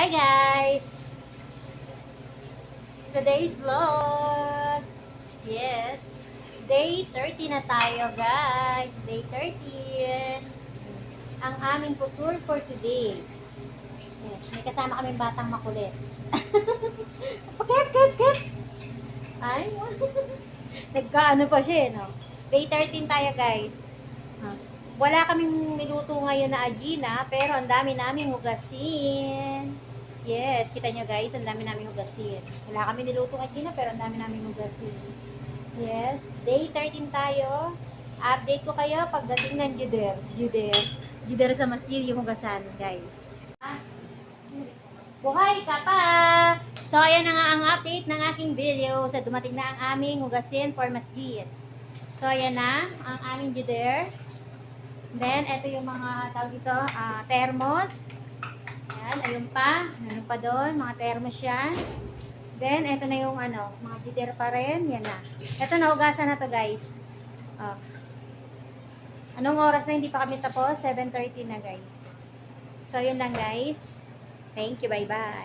Hi guys! Today's vlog! Yes! Day 30 na tayo guys! Day 13! Ang aming tour for today. Yes, may kasama kaming batang makulit. Kep, kep, kep! Ay, nagkaano pa siya eh, no? Day 13 tayo guys. Ah, Wala kaming niluto ngayon na agina, pero ang dami naming hugasin. Yes, kita nyo guys, ang dami naming hugasin. Wala kami niluto agina, pero ang dami naming hugasin. Yes, day 13 tayo. Update ko kayo pagdating ng Juder. Juder. Juder sa masjid yung hugasan, guys. Buhay ka pa! So, ayan na nga ang update ng aking video sa dumating na ang aming hugasin for masjid. So, ayan na ang aming Juder. Then, ito yung mga tawag dito, ah, thermos. Ayan, ayun pa. Ano pa doon? Mga thermos yan. Then, ito na yung ano, mga gider pa rin. Yan na. Ito na, ugasan na to guys. Oh. Anong oras na hindi pa kami tapos? 7.30 na guys. So, yun lang guys. Thank you. Bye-bye.